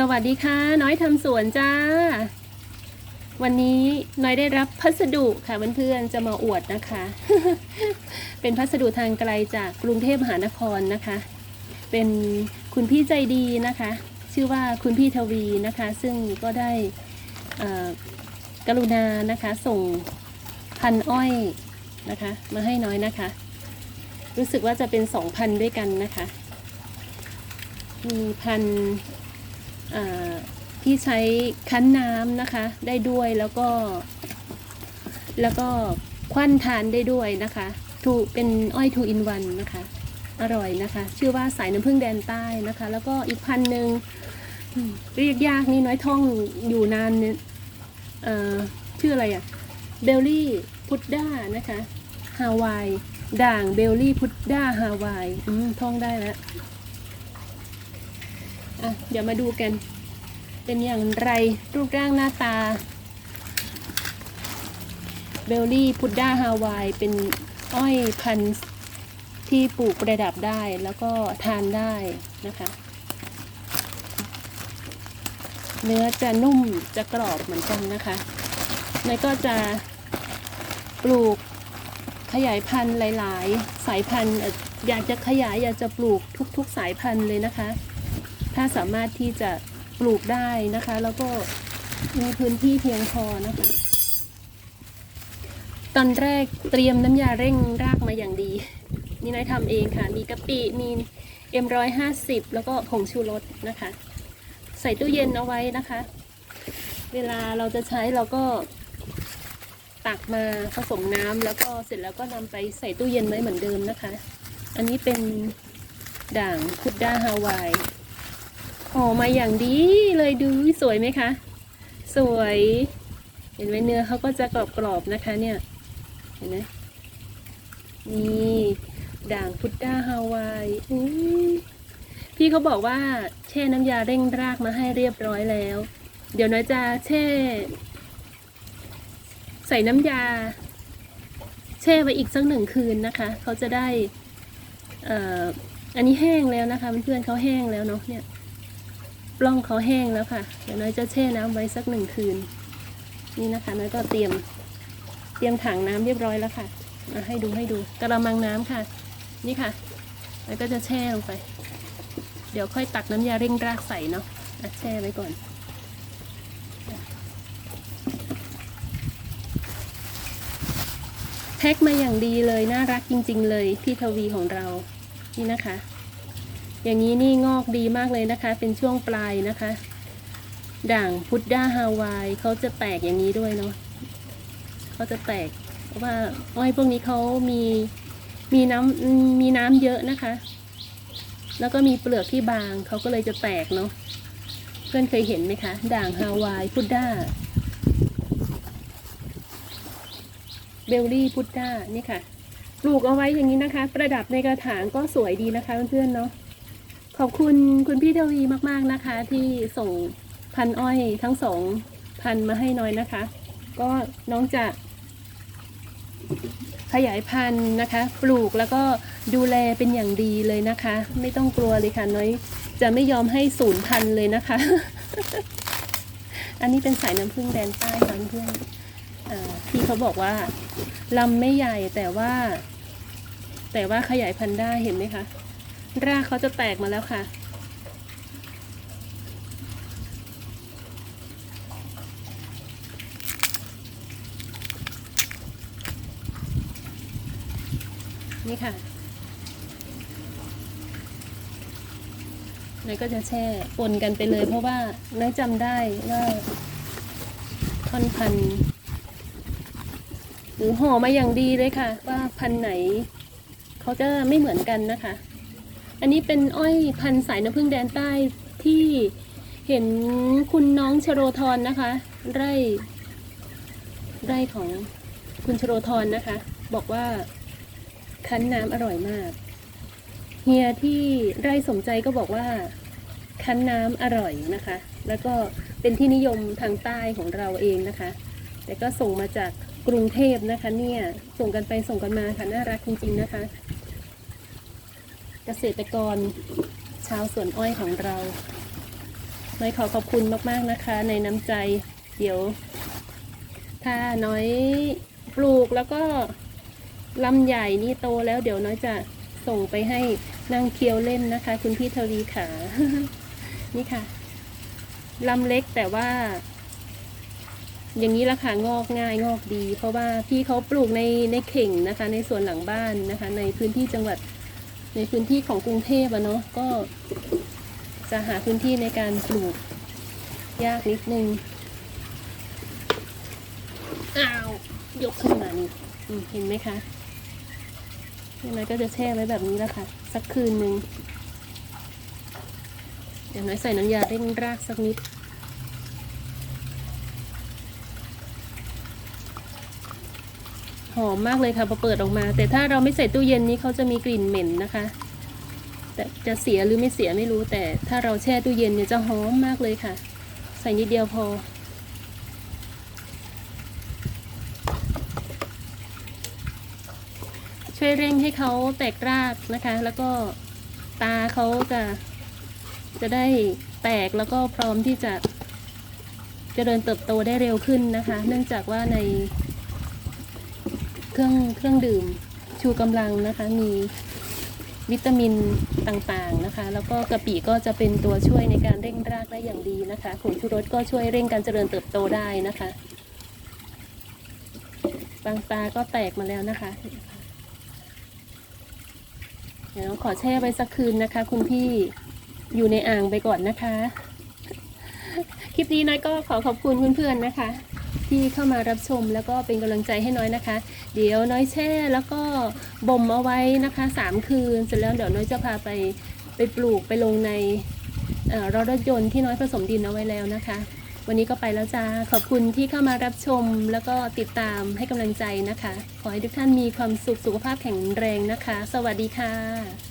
สวัสดีค่ะ น้อยทำสวนจ้า วันนี้น้อยได้รับพัสดุค่ะเพื่อนๆจะมาอวดนะคะ เป็นพัสดุทางไกลจากกรุงเทพมหานครนะคะ เป็นคุณพี่ใจดีนะคะ ชื่อว่าคุณพี่ทวีนะคะ ซึ่งก็ได้กรุณานะคะ ส่งพันอ้อยนะคะ มาให้น้อยนะคะ รู้สึกว่าจะเป็นสองพันด้วยกันนะคะ มีพัน อ่าที่ใช้คั้นน้ำนะคะ ได้ด้วยแล้วก็ แล้วก็ควันทานได้ด้วยนะคะทูเป็นอ้อยทูอินวันนะคะ อร่อยนะคะ ชื่อว่าสายน้ำผึ้งแดนใต้นะคะ แล้วก็อีกพันหนึ่งเรียกยากนี่น้อยท่องอยู่นานเนี่ยเออชื่ออะไรอะเบลลี่พุดด้านะคะฮาวายด่างเบลลี่พุดด้าฮาวายท่องได้แล้ว อะเดี๋ยวมาดูกัน เป็นอย่างไรรูปร่างหน้าตา เบลลี่พุดด้าฮาวายเป็นอ้อยพันธุ์ที่ปลูกประดับได้แล้วก็ทานได้นะคะ เนื้อจะนุ่มจะกรอบเหมือนกันนะคะนายก็จะปลูกขยายพันธุ์หลาย ๆ สายพันธุ์เอ่ออยากจะขยายอยากจะปลูกทุก ๆ สายพันธุ์เลยนะคะ ถ้าสามารถที่จะปลูกได้นะคะ แล้วก็มีพื้นที่เพียงพอนะคะ ตอนแรกเตรียมน้ำยาเร่งรากมาอย่างดี นี่นายทำเองค่ะ มีกะปิมีเอ็มร้อยห้าสิบแล้วก็ผงชูรสนะคะ ใส่ตู้เย็นเอาไว้นะคะ เวลาเราจะใช้เราก็ตักมาผสมน้ำแล้วก็เสร็จแล้วก็นำไปใส่ตู้เย็นไว้เหมือนเดิมนะคะ อันนี้เป็นด่างพุดด้าฮาวาย ห่อมาอย่างดีเลยดูสวยไหมคะ สวย เห็นไหมเนื้อเขาก็จะกรอบๆนะคะเนี่ย เห็นไหมนี่ด่างพุดด้าฮาวายอุ๊ยพี่เขาบอกว่าแช่น้ำยาเร่งรากมาให้เรียบร้อยแล้ว เดี๋ยวน้อยจะแช่ ใส่น้ำยา แช่ไว้อีกสักหนึ่งคืนนะคะ เขาจะได้อ,อ,อันนี้แห้งแล้วนะคะเพื่อนเขาแห้งแล้วเนาะเนี่ย ปล้องเขาแห้งแล้วค่ะ เดี๋ยวน้อยจะแช่น้ำไว้สักหนึ่งคืน นี่นะคะน้อยก็เตรียม เตรียมถังน้ำเรียบร้อยแล้วค่ะมาให้ดูให้ดูกระมังน้ำค่ะ นี่ค่ะน้อยก็จะแช่ลงไป เดี๋ยวค่อยตักน้ำยาเร่งรากใส่เนาะอะแช่ไว้ก่อนแพ็คมาอย่างดีเลยน่ารักจริง ๆ เลยพี่ทวีของเรานี่นะคะ อย่างนี้นี่งอกดีมากเลยนะคะ เป็นช่วงปลายนะคะ ด่างพุดด้าฮาวายเขาจะแตกอย่างนี้ด้วยเนาะเขาจะแตกเพราะว่าอ้อยพวกนี้เขามีมีน้ำมีน้ำเยอะนะคะ แล้วก็มีเปลือกที่บางเขาก็เลยจะแตกเนาะเพื่อนเคยเห็นไหมคะ ด่างฮาวายพุดด้าเบลลี่พุดด้านี่ค่ะ ปลูกเอาไว้อย่างนี้นะคะ ประดับในกระถางก็สวยดีนะคะเพื่อนๆเนาะ ขอบคุณคุณพี่ทวีมาก ๆนะคะ ที่ส่งพันอ้อยทั้งสองพันมาให้น้อยนะคะ ก็น้องจะขยายพันธุ์นะคะ ปลูกแล้วก็ดูแลเป็นอย่างดีเลยนะคะ ไม่ต้องกลัวเลยค่ะน้อย จะไม่ยอมให้สูญพันเลยนะคะ อันนี้เป็นสายน้ำผึ้งแดนใต้ค่ะเพื่อนพี่เขาบอกว่าลำไม่ใหญ่แต่ว่า แต่ว่าขยายพันธุ์ได้เห็นไหมคะ รากเขาจะแตกมาแล้วค่ะ นี่ค่ะนายก็จะแช่ปนกันไปเลย เพราะว่านายจำได้ว่าท่อนพันหรือห่อมาอย่างดีเลยค่ะ ว่าพันไหน เขาจะไม่เหมือนกันนะคะ อันนี้เป็นอ้อยพันธุ์สายน้ำผึ้งแดนใต้ที่เห็นคุณน้องชโรธรนะคะ ไร่ ไร่ของคุณชโรธรนะคะ บอกว่าคั้นน้ำอร่อยมาก เฮียที่ไร่สมใจก็บอกว่า คั้นน้ำอร่อยนะคะ แล้วก็เป็นที่นิยมทางใต้ของเราเองนะคะ แต่ก็ส่งมาจากกรุงเทพนะคะ เนี่ย ส่งกันไปส่งกันมาค่ะน่ารักจริงๆนะคะ เกษตรกร ชาวสวนอ้อยของเราน้อยขอขอบคุณมาก ๆ นะคะ ในน้ำใจ เดี๋ยว ถ้าน้อยปลูกแล้วก็ลำใหญ่นี่โตแล้วเดี๋ยวน้อยจะส่งไปให้นั่งเคียวเล่นนะคะ คุณพี่ทวีขา นี่ค่ะลำเล็กแต่ว่า อย่างนี้ละค่ะงอกง่ายงอกดี เพราะว่าพี่เขาปลูกในในเข่งนะคะ ในส่วนหลังบ้านนะคะ ในพื้นที่จังหวัด ในพื้นที่ของกรุงเทพอะเนาะก็จะหาพื้นที่ในการปลูกยากนิดนึงอ้าวยกขึ้นมานี่เห็นไหมคะยังไงก็จะแช่ไว้แบบนี้แล้วค่ะ สักคืนหนึ่งอย่างน้อยใส่น้ำยาเร่งรากสักนิด หอมมากเลยค่ะพอเปิดออกมา แต่ถ้าเราไม่ใส่ตู้เย็นนี้เขาจะมีกลิ่นเหม็นนะคะ แต่จะเสียหรือไม่เสียไม่รู้ แต่ถ้าเราแช่ตู้เย็นเนี่ยจะหอมมากเลยค่ะ ใส่นิดเดียวพอ ช่วยเร่งให้เขาแตกรากนะคะ แล้วก็ตาเขาจะจะได้แตกแล้วก็พร้อมที่จะเจริญเติบโตได้เร็วขึ้นนะคะ เนื่องจากว่าใน รื่องเครื่องดื่มชูกำลังนะคะ มีวิตามินต่างๆนะคะ แล้วก็กะปิก็จะเป็นตัวช่วยในการเร่งรากได้อย่างดีนะคะผงชูรสก็ช่วยเร่งการเจริญเติบโตได้นะคะบางตาก็แตกมาแล้วนะคะ เดี๋ยวขอแช่ไว้สักคืนนะคะ คุณพี่อยู่ในอ่างไปก่อนนะคะ คลิปนี้น้อยก็ขอขอบคุณเพื่อนๆนะคะ ที่เข้ามารับชมแล้วก็เป็นกำลังใจให้น้อยนะคะ เดี๋ยวน้อยแช่แล้วก็บ่มเอาไว้นะคะสามคืน เสร็จแล้วเดี๋ยวน้อยจะพาไปไปปลูกไปลงในเอ่อรถยนต์ที่น้อยผสมดินเอาไว้แล้วนะคะ วันนี้ก็ไปแล้วจ้า ขอบคุณที่เข้ามารับชม แล้วก็ติดตามให้กำลังใจนะคะ ขอให้ทุกท่านมีความสุขสุขภาพแข็งแรงนะคะ สวัสดีค่ะ